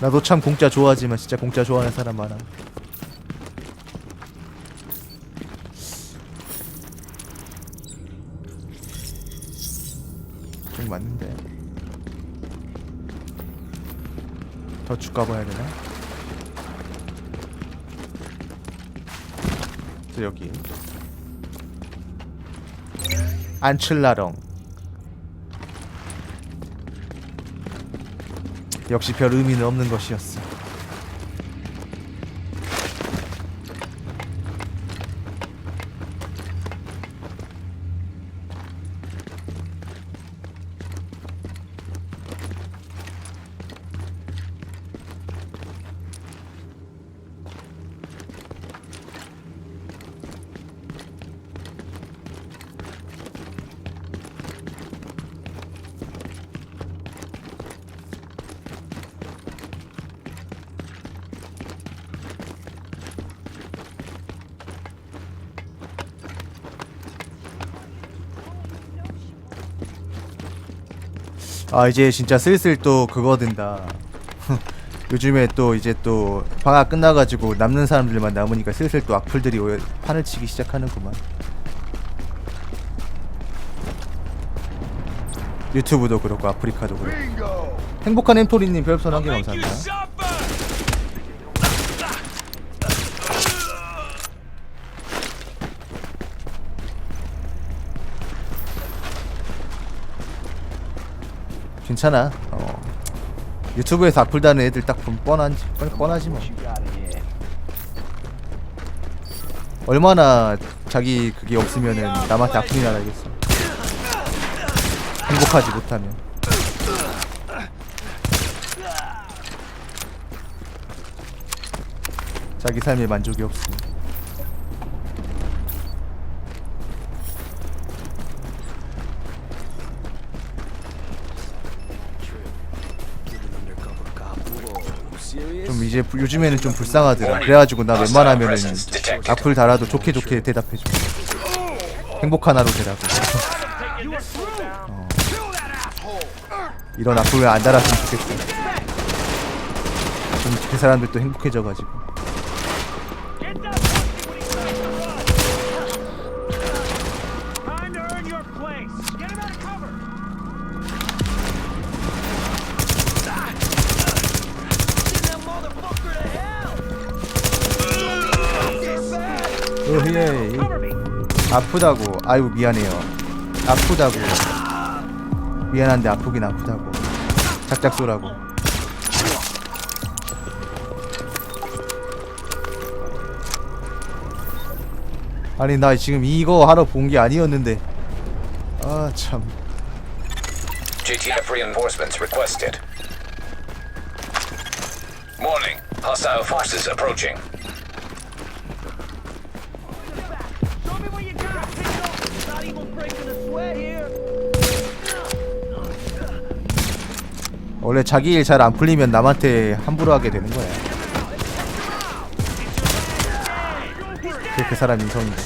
나도 참 공짜 좋아하지만 진짜 공짜 좋아하는 사람 많아. 좀 맞는데. 더쭉 가봐야 되나? 저 여기. 안칠라렁. 역시 별 의미는 없는 것이었어. 아 이제 진짜 슬슬 또 그거 된다. 요즘에 또 이제 또 방학 끝나가지고 남는 사람들만 남으니까 슬슬 또 악플들이 오- 판을 치기 시작하는구만. 유튜브도 그렇고 아프리카도 그렇고. 행복한 햄토리님 별풍선 한개 감사합니다. 괜찮아. 어. 유튜브에서 악플 다는 애들 딱 보면 뻔하지, 뻔- 뻔하지 뭐. 얼마나 자기 그게 없으면은 남한테 악플이나 달겠어. 행복하지 못하면. 자기 삶에 만족이 없으면. 이제 부- 요즘에는 좀 불쌍하더라. 그래가지고 나 웬만하면은 악플 달아도 좋게 좋게 대답해줘. 행복한 하루 되라고. 어. 이런 악플 안 달았으면 좋겠어. 좀그 사람들도 행복해져가지고. 아프다고. 아이고 미안해요. 아프다고. 미안한데 아프긴 아프다고. 작작 쏘라고. 아니 나 지금 이거 하러 본 게 아니었는데. 아 참. GTF reinforcements requested. Warning. Hostile forces approaching. 원래 자기 일 잘 안 풀리면 남한테 함부로 하게 되는 거야. 그게 그 사람 인성인데.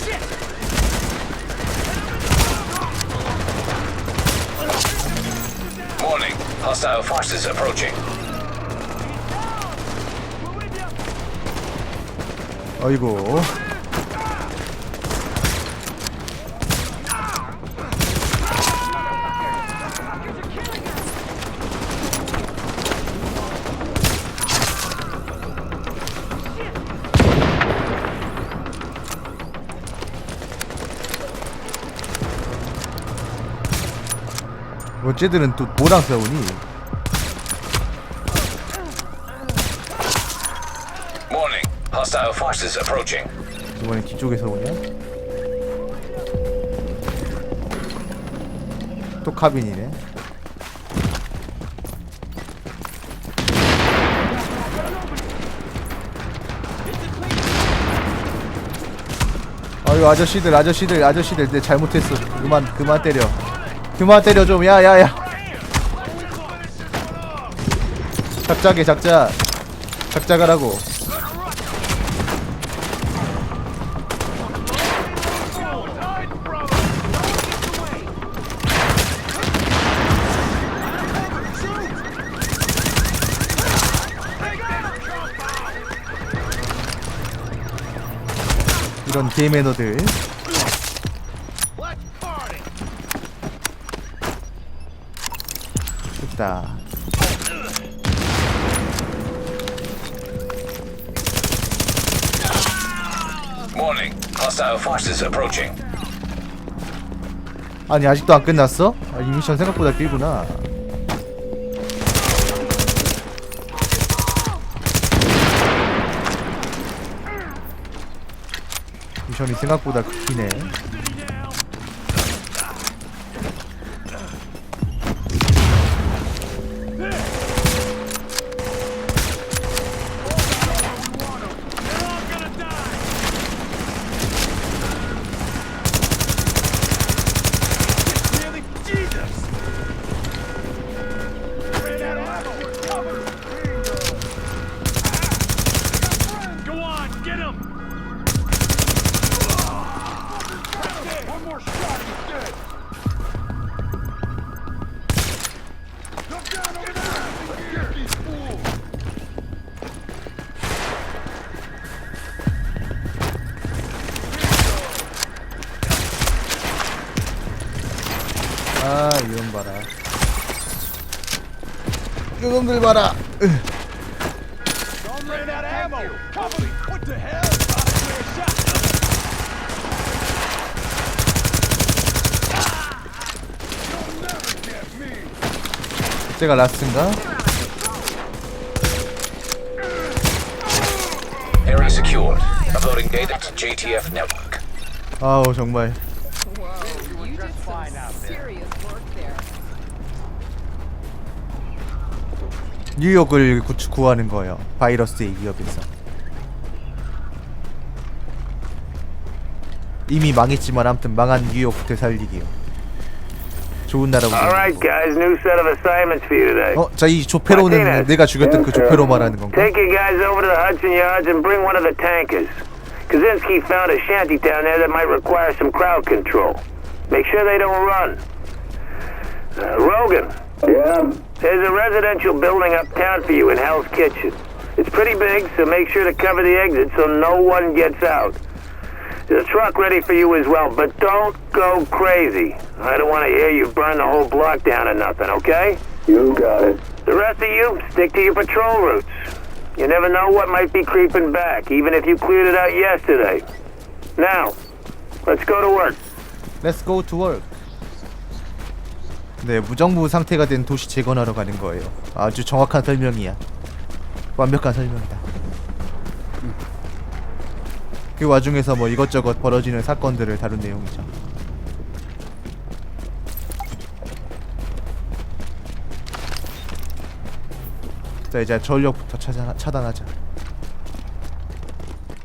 Warning. Hostile forces approaching. 어이구. 어째들은 또 뭐랑 싸우니? Warning. Hostile forces approaching. 이번엔 뒤쪽에서 오냐? 또 카빈이네. 아유 아저씨들 아저씨들 아저씨들 내 잘못했어. 그만 그만 때려. 그만 때려 좀. 야야야. 작작해 작작. 작작하라고. 이런 게임 매너들. Forces approaching. 아니 아직도 안 끝났어? 아, 이 미션 생각보다 길구나 미션이 생각보다 기네 아 이런 봐라 이놈들 봐라. 제가 라스인가? Area secured. Uploading data to JTF network. 아우 정말 뉴욕을 구, 구하는 거예요 바이러스의 위협에서 이미 망했지만 아무튼 망한 뉴욕 되살리기요 좋은 나라고 All right, guys, new set of assignments for you today. 어? 자 이 조페로는 Martinez. 내가 죽였던 그 조페로 말하는 건가? Take you guys over to the Hudson Yards and bring one of the tankers. Kaczynski found a shanty down there that might require some crowd control. Make sure they don't run. Uh, Rogan. Yeah? There's a residential building uptown for you in Hell's Kitchen. It's pretty big, so make sure to cover the exit so no one gets out. There's a truck ready for you as well, but don't go crazy. I don't want to hear you burn the whole block down or nothing, okay? You got it. The rest of you, stick to your patrol routes. You never know what might be creeping back, even if you cleared it out yesterday. Now, let's go to work. Let's go to work. 네, 무정부 상태가 된 도시 재건하러 가는 거예요. 아주 정확한 설명이야. 완벽한 설명이다. 음. 그 와중에서 뭐 이것저것 벌어지는 사건들을 다룬 내용이죠. 자 이제 전력부터 차단, 차단하자.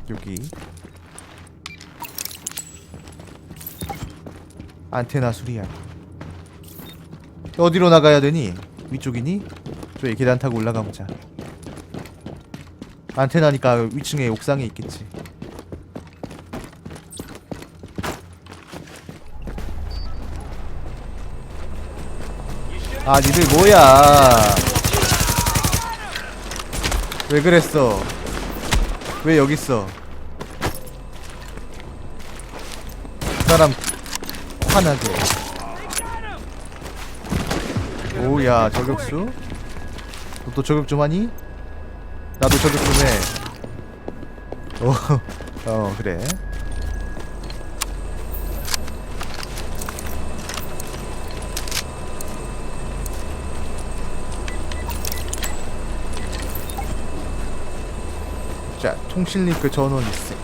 여기 안테나 수리하기 어디로 나가야 되니? 위쪽이니? 저기 계단 타고 올라가 보자. 안테나니까 위층에 옥상에 있겠지. 아 니들 뭐야? 왜 그랬어? 왜 여기 있어? 사람 화나게 오야 저격수? 너 또 저격 좀 하니? 나도 저격 좀 해. 어, 어 그래. 자 통신 링크 전원 있어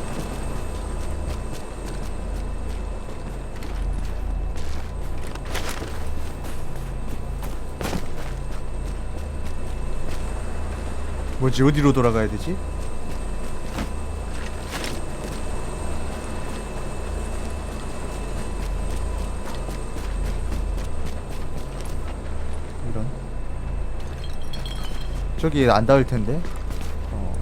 뭐지 어디로 돌아가야 되지? 이런 저기 안 닿을 텐데. 어.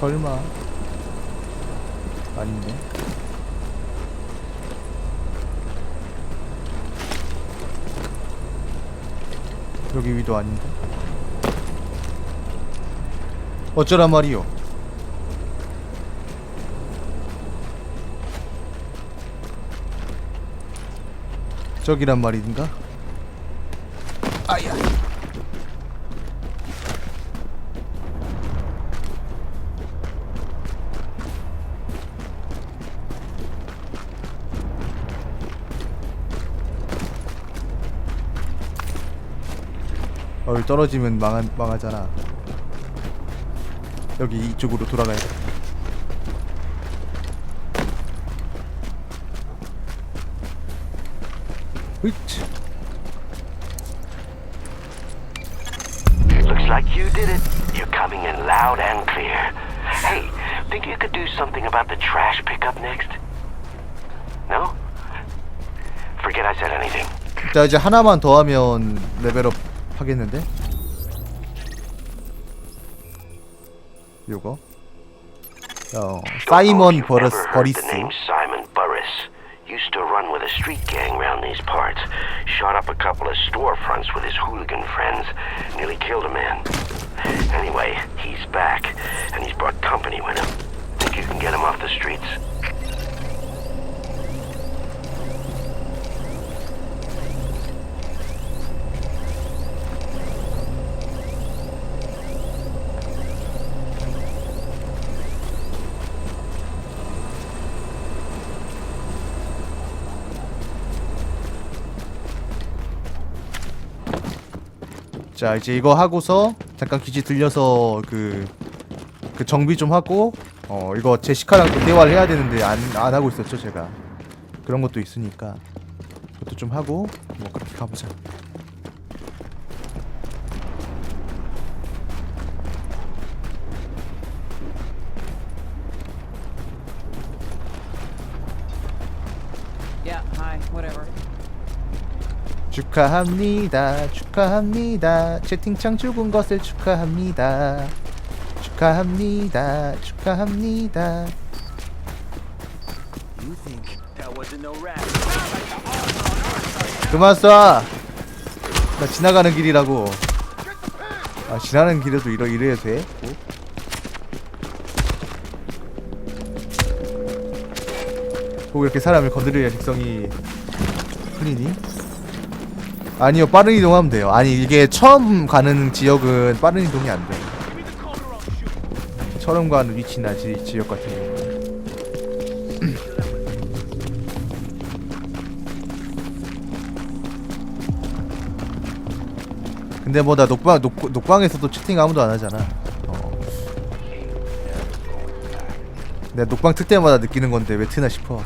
설마 아니네. 여기 위도 아닌데. 어쩌란 말이요 저기란 말인가? 아야. 어 떨어지면 망하, 망하잖아 여기 이쪽으로 돌아가야 돼 으이치. Looks like you did it. You're coming in loud and clear. Hey, think you could do something about the trash pickup next? No? Forget I said anything. 자 이제 하나만 더 하면 레벨업 하겠는데? 요거 어 사이먼 버러스 Ever heard 버리스 The name Simon Burris used to run with a street gang around these parts. Shot up a couple of storefronts with his hooligan friends. Nearly killed a man. Anyway, he's back, and he's brought company with him. Think you can get him off the streets? 자 이제 이거 하고서 잠깐 기지 들려서 그, 그 정비 좀 하고 어 이거 제시카랑 또 대화를 해야 되는데 안, 안 하고 있었죠 제가 그런 것도 있으니까 그것도 좀 하고 뭐 그렇게 가보자 Yeah, hi, whatever. 축하합니다 축하합니다 채팅창 죽은 것을 축하합니다 축하합니다 축하합니다 그만 쏴! 나 지나가는 길이라고 아 지나가는 길에도 이러, 이래야 돼? 뭐? 꼭 이렇게 사람을 건드려야 직성이 풀리니? 아니요 빠른 이동하면 돼요. 아니 이게 처음 가는 지역은 빠른 이동이 안돼 처음 가는 위치나 지, 지역 같은 경우는. 근데 뭐 나 녹방 녹, 녹방에서도 채팅 아무도 안 하잖아. 어. 내가 녹방 틀 때마다 느끼는 건데 왜 트나 싶어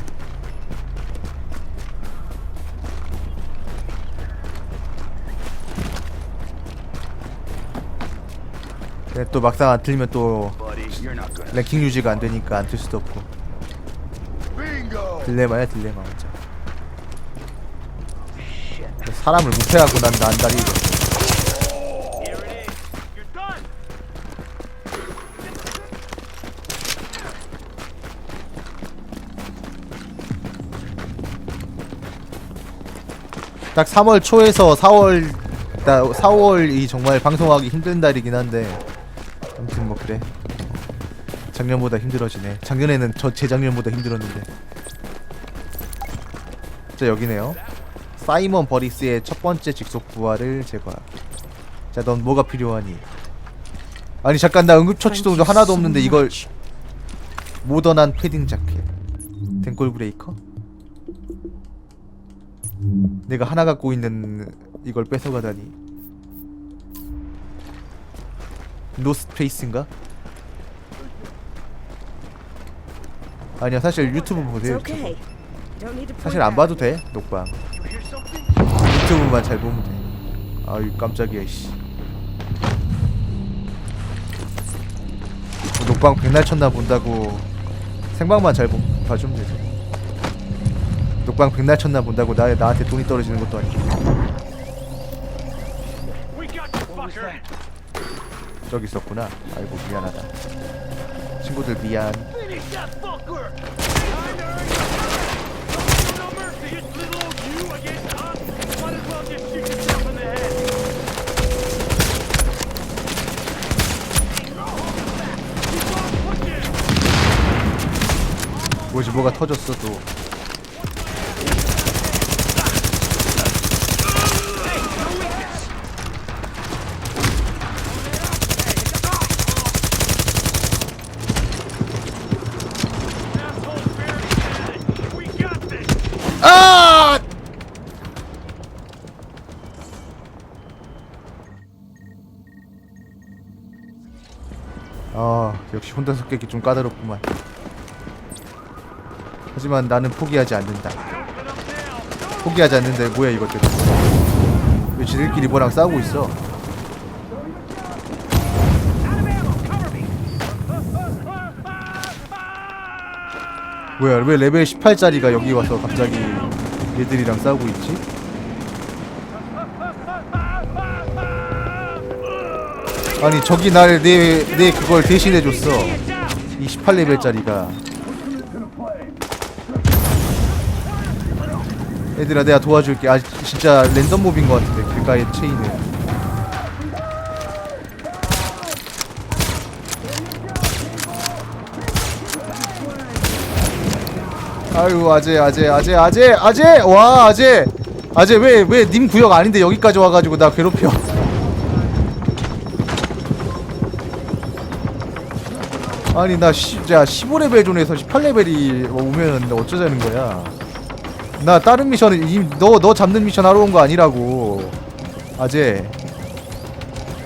근데 또 막상 안 틀면 또 랭킹 유지가 안 되니까 안 틀 수도 없고! 딜레마야 딜레마 진짜 사람을 묵혀갖고 난 난다리 딱 3월 초에서 4월 나 4월이 정말 방송하기 힘든 달이긴 한데 아무튼 뭐 그래. 작년보다 힘들어지네. 작년에는 저 재작년보다 힘들었는데. 자 여기네요. 사이먼 버리스의 첫 번째 직속 부하를 제거하기 자넌 뭐가 필요하니? 아니 잠깐 나 응급처치도 하나도 없는데 이걸 모던한 패딩 자켓. 댕골 브레이커? 내가 하나 갖고 있는 이걸 뺏어가다니 노스페이스인가? 아니야 사실 유튜브 보세요 유튜브. 사실 안 봐도. 돼 녹방. 유튜브만 잘 보면 돼. 아유 깜짝이야 씨. 뭐 녹방 백날 쳤나 본다고 생방만 잘 보, 봐주면 되죠. 녹방 백날 쳤나 본다고 나, 나한테 돈이 떨어지는 것도 아니고 저기 있었구나. 아이고 미안하다. 친구들 미안. 뭐지 뭐가 터졌어 또. 깨기 좀 까다롭구만. 하지만 나는 포기하지 않는다. 포기하지 않는데 뭐야 이것들 왜 지들끼리 뭐랑 싸우고 있어? 뭐야 왜 레벨 18짜리가 여기 와서 갑자기 얘들이랑 싸우고 있지? 아니 저기 날 내 내 그걸 대신해 줬어. 이 18레벨짜리가 얘들아 내가 도와줄게. 아 진짜 랜덤 몹인 것 같은데 길가의 체인은 아유 아재 아재 아재 아재 아재! 와 아재! 아재 왜 왜 님 구역 아닌데 여기까지 와가지고 나 괴롭혀 아니 나 진짜 15레벨 존에서 18레벨이 오면 어쩌자는 거야. 나 다른 미션을 너너 잡는 미션 하러 온 거 아니라고. 아재.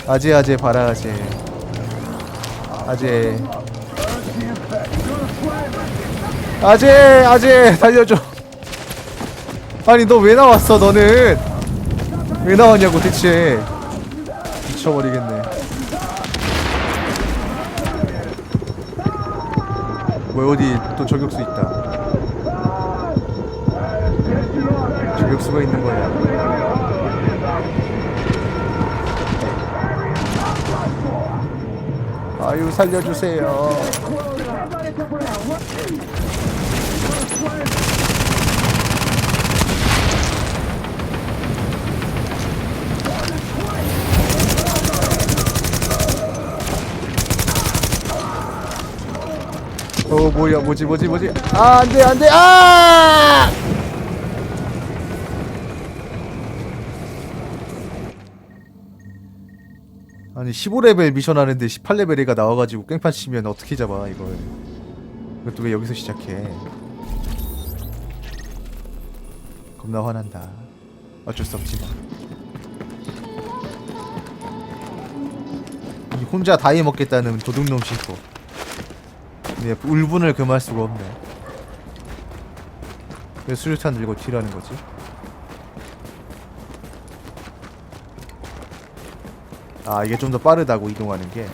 아재 아재 봐라 아재. 아재. 아재 아재 살려줘. 아니 너 왜 나왔어 너는? 왜 나왔냐고 대체. 미쳐버리겠네 뭐 어디 또 저격수 있다. 저격수가 있는 거야 아유 살려주세요 어 뭐야 뭐지 뭐지 뭐지? 아 안돼 안돼 아! 아니 15레벨 미션 하는데 18레벨이가 나와가지고 깽판 치면 어떻게 잡아 이걸. 이것도 왜 여기서 시작해? 겁나 화난다. 어쩔 수 없지 뭐. 이 혼자 다 해먹겠다는 도둑놈 신고 네, 울분을 금할 수가 없네. 왜 수류탄 들고 튀라는 거지? 아 이게 좀 더 빠르다고 이동하는 게.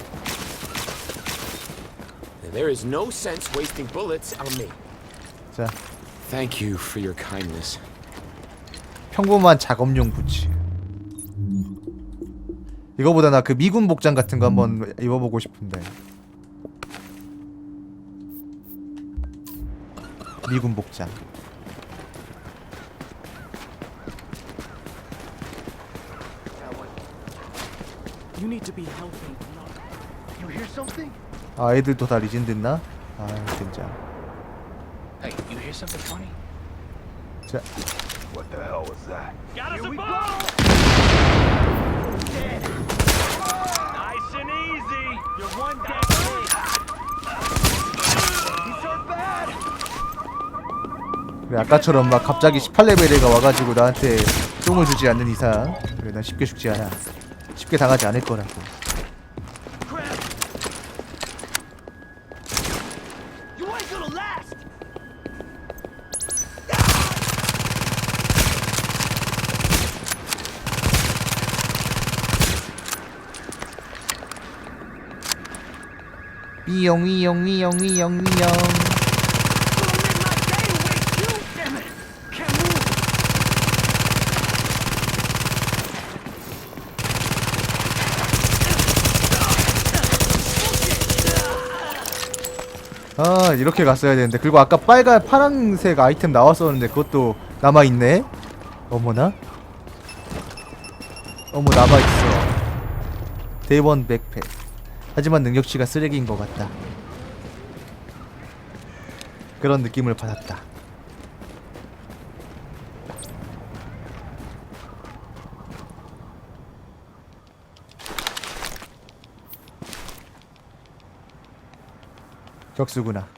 There is no sense wasting bullets on me. 자 Thank you for your kindness. 평범한 작업용 부츠. 이거보다 나 그 미군 복장 같은 거 한번 입어보고 싶은데. 미군 복장. You need to be healthy. You hear something? 아 애들도 다 리진 됐나? 아 진짜. 자 그래 아까처럼 막 갑자기 18레벨에가 와가지고 나한테 똥을 주지 않는 이상 그래 난 쉽게 죽지 않아 쉽게 당하지 않을 거라고. 삐용 삐용 삐용 삐용 삐용 아 이렇게 갔어야 되는데 그리고 아까 빨간 파란색 아이템 나왔었는데 그것도 남아있네? 어머나? 어머 남아있어. 대원 백팩. 하지만 능력치가 쓰레기인 것 같다. 그런 느낌을 받았다. 격수구나.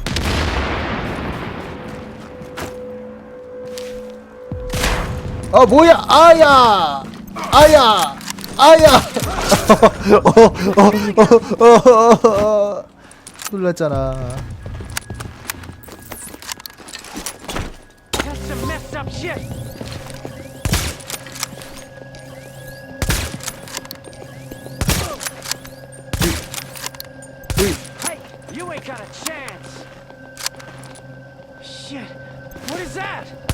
아 뭐야 아야 아야 아야 어, 어어어어 놀랐잖아 you ain't got a chance. Shit. What is that?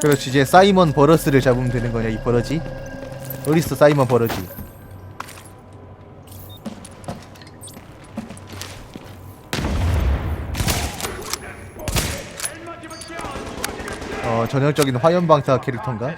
그렇지. 이제 사이먼 버러스를 잡으면 되는 거냐 이 버러지? 어딨어 사이먼 버러지. 어 전형적인 화염방사 캐릭터인가?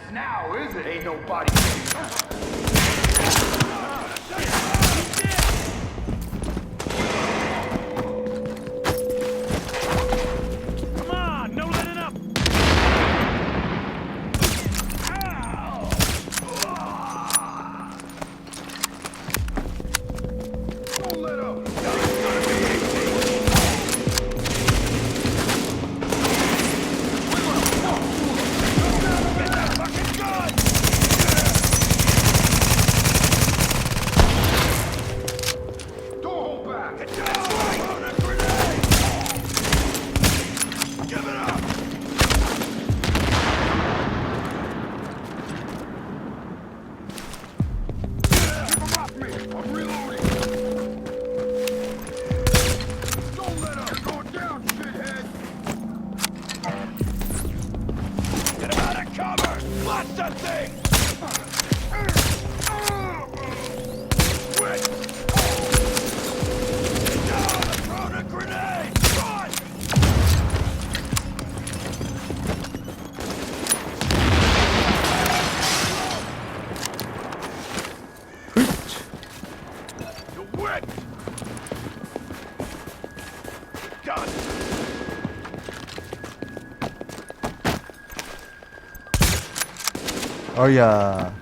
You win!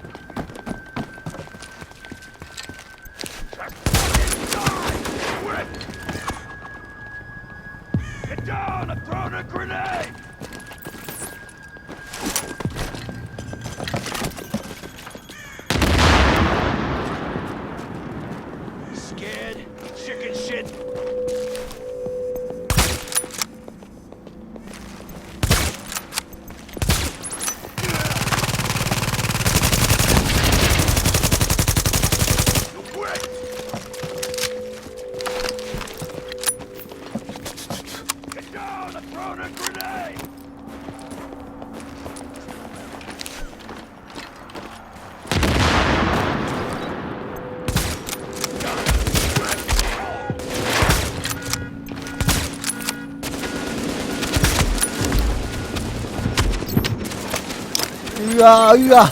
으아 으아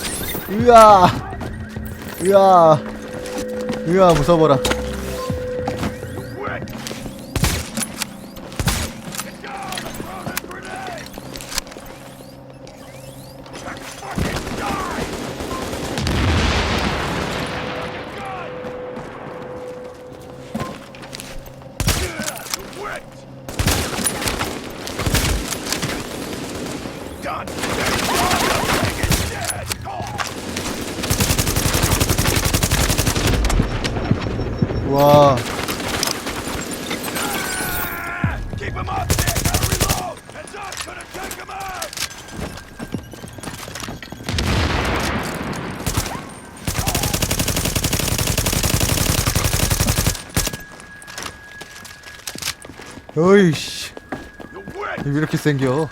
으아 으아 으아 무서워라 어이씨. 왜 이렇게 생겨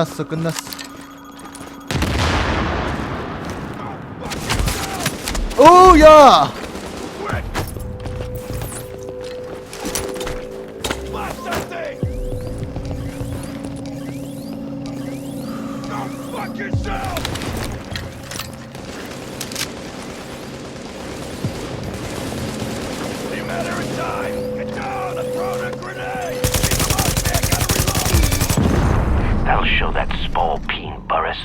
끝났어 끝났어 오야 fuck yourself. reload. That'll show that spalpeen Burris.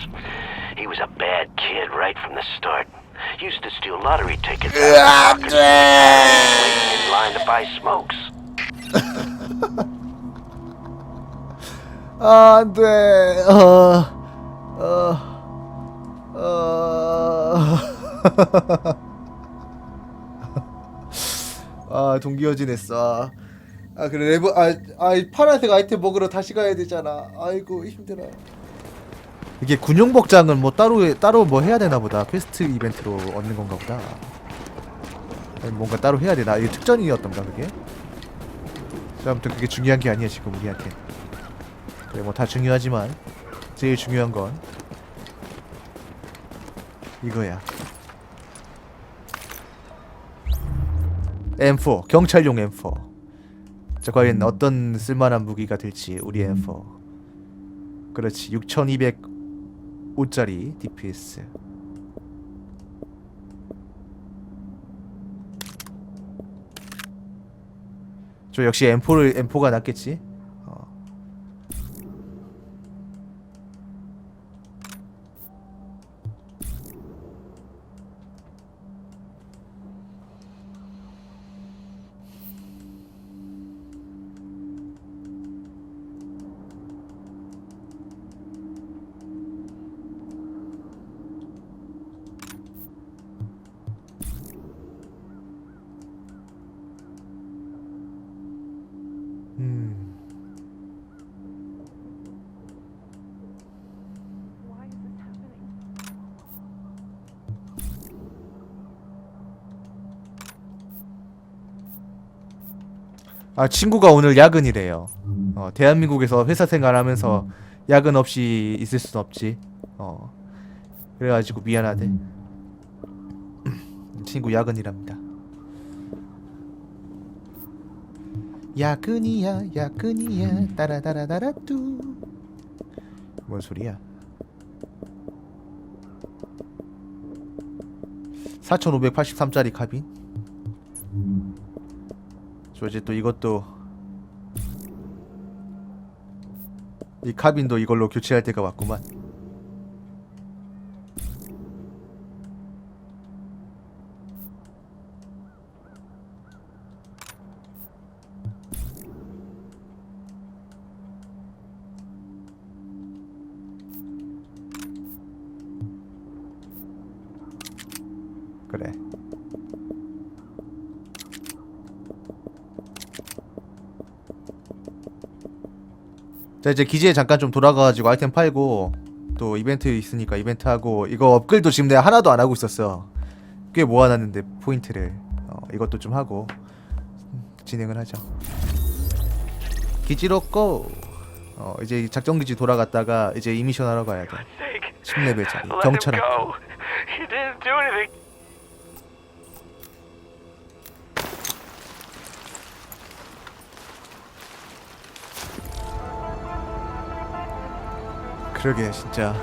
He was a bad kid right from the start. Used to steal lottery tickets. out of pockets, waiting in line to buy smokes. 아, 안 돼. 어. 어. 어. 아, 동기어진 했어. 아, 그래. 레버 아, 아, 이 파란색 아이템 먹으러 다시 가야 되잖아. 아이고, 힘들어. 이게 군용 복장은 뭐 따로 따로 뭐 해야 되나 보다. 퀘스트 이벤트로 얻는 건가 보다. 아니, 뭔가 따로 해야 되나? 이게 특전이었던가 그게? 자, 아무튼 그게 중요한 게 아니야 지금 우리한테. 그래 뭐 다 중요하지만 제일 중요한 건 이거야. M4 경찰용 M4. 자 과연 어떤 쓸만한 무기가 될지 우리 M4. 그렇지 6,205짜리 DPS. 저 역시 M4를 M4가 낫겠지. 음. 아 친구가 오늘 야근이래요. 어, 대한민국에서 회사 생활하면서 야근 없이 있을 순 없지. 어, 그래가지고 미안하대. 친구 야근이랍니다. 야근이야 야근이야 따라따라따라뚜. 뭔 소리야? 4,583짜리 카빈. 저 이제 또 이것도 이 카빈도 이걸로 교체할 때가 왔구만. 자 이제 기지에 잠깐 좀 돌아가가지고 아이템 팔고 또 이벤트 있으니까 이벤트 하고 이거 업글도 지금 내가 하나도 안 하고 있었어. 꽤 모아놨는데 포인트를. 어, 이것도 좀 하고 진행을 하죠. 기지로 고! 어, 이제 작전 기지 돌아갔다가 이제 이미션 하러 가야 돼. 10레벨짜리 경찰 학교 그러게 진짜